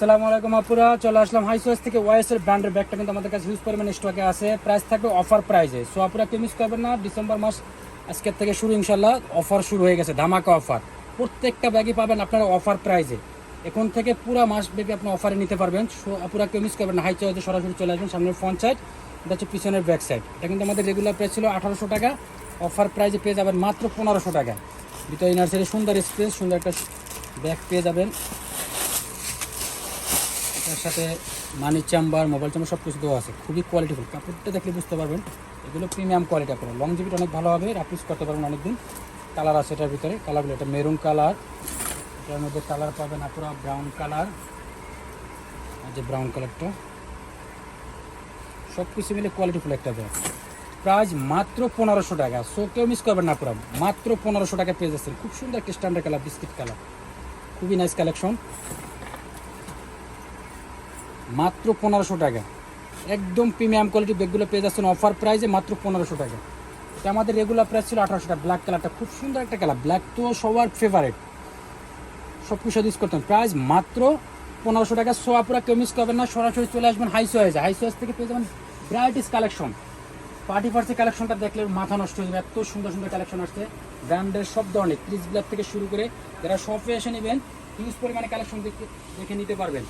সালামু আলাইকুম আপুরা, চলে আসলাম হাই সোয়েস থেকে ওয়াইএস এর ব্র্যান্ডের ব্যাগটা কিন্তু আমাদের কাছে হিউজ পরিমাণে স্টকে আছে। প্রাইস থাকবে অফার প্রাইজে সো আপুরা, কেউ মিস করবেন না। ডিসেম্বর মাস আজকের থেকে শুরু ইনশাল্লাহ অফার শুরু হয়ে গেছে। ধামাকা অফার প্রত্যেকটা ব্যাগই পাবেন আপনারা অফার প্রাইজে এখন থেকে পুরো মাস ব্যাপী আপনি অফারে নিতে পারবেন। সো আপুরা, কেউ মিস করবেন না। হাই চয়েসে সরাসরি চলে আসবেন। সামনের ফ্রন্ট সাইড এটা হচ্ছে পিছনের ব্যাক সাইড এটা কিন্তু আমাদের রেগুলার প্রাইস ছিল আঠারোশো টাকা। অফার প্রাইজে পেয়ে যাবেন মাত্র পনেরোশো টাকা ভিতরে নার্সারি সুন্দর স্পেস সুন্দর একটা ব্যাগ পেয়ে যাবেন। তার সাথে মানি চাম্বার মোবাইল চেম্বার সব কিছু দেওয়া আছে। খুবই কোয়ালিটিফুল কাপড়টা দেখলে বুঝতে পারবেন, এগুলো প্রিমিয়াম কোয়ালিটি আপনার লং জিবিটা অনেক ভালো হবে রাফিস করতে পারবেন অনেকদিন। কালার আছে এটার ভিতরে। কালারগুলো এটা মেরুন কালার এটার মধ্যে কালার পাবেন আপনারা ব্রাউন কালার যে ব্রাউন কালারটা সব কিছু মিলে কোয়ালিটিফুল একটা ব্যাগ। প্রাইস মাত্র পনেরোশো টাকা। সো কেউ মিস করবেন না পুরো। মাত্র পনেরোশো টাকা পেয়ে যাচ্ছেন। খুব সুন্দর একটা স্ট্যান্ডার্ড কালার বিস্কিট কালার খুবই নাইস কালেকশন মাত্র পনেরোশো টাকা। একদম প্রিমিয়াম কোয়ালিটি ব্যাগগুলো পেয়ে যাচ্ছেন অফার প্রাইসে মাত্র পনেরোশো টাকা। এটা আমাদের রেগুলার প্রাইস ছিল আঠারোশো টাকা। ব্ল্যাক কালারটা খুব সুন্দর একটা কালার ব্ল্যাক তো সবার ফেভারেট সব কিছু ইউজ করতেন। প্রাইস মাত্র পনেরোশো টাকা। সোয়াপুরা কেউ মিস করবেন না। সরাসরি চলে আসবেন হাই সোয়েজ হাই সোয়েজ থেকে পেয়ে যাবেন ভ্যারাইটিস কালেকশন পার্টি পার্টি কালেকশনটা দেখলে মাথা নষ্ট হয়ে যাবে। এত সুন্দর সুন্দর কালেকশন আসছে। ব্র্যান্ডের সব ধরনের। ক্রিস ব্ল্যাক থেকে শুরু করে যারা শপে এসে নেবেন হিউজ পরিমাণে কালেকশন দেখে দেখে নিতে পারবেন।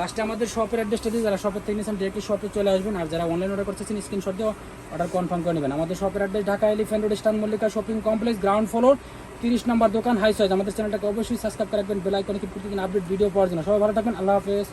লাস্টে আমাদের শপের অ্যাড্রেসটা দিয়ে যারা শপের থেকে নিয়েছেন ডিরেক্টলি শপে চলে আসবেন, আর যারা অনলাইন অর্ডার করতেছেন স্ক্রিনশট দিয়ে অর্ডার কনফার্ম করে নেবেন। আমাদের শপের অ্যাড্রেস ঢাকা এলিফ্যান্ট রোড স্টান Mallika shopping complex ground floor তিরিশ নম্বর দোকান হাই সাইজ আমাদের চ্যানেলটাকে অবশ্যই সাবস্ক্রাইব করে রাখবেন বেলাইকনে প্রতিদিন আপডেট ভিডিও পাওয়ার জন্য। সবাই ভালো থাকবেন, আল্লাহ হাফেজ।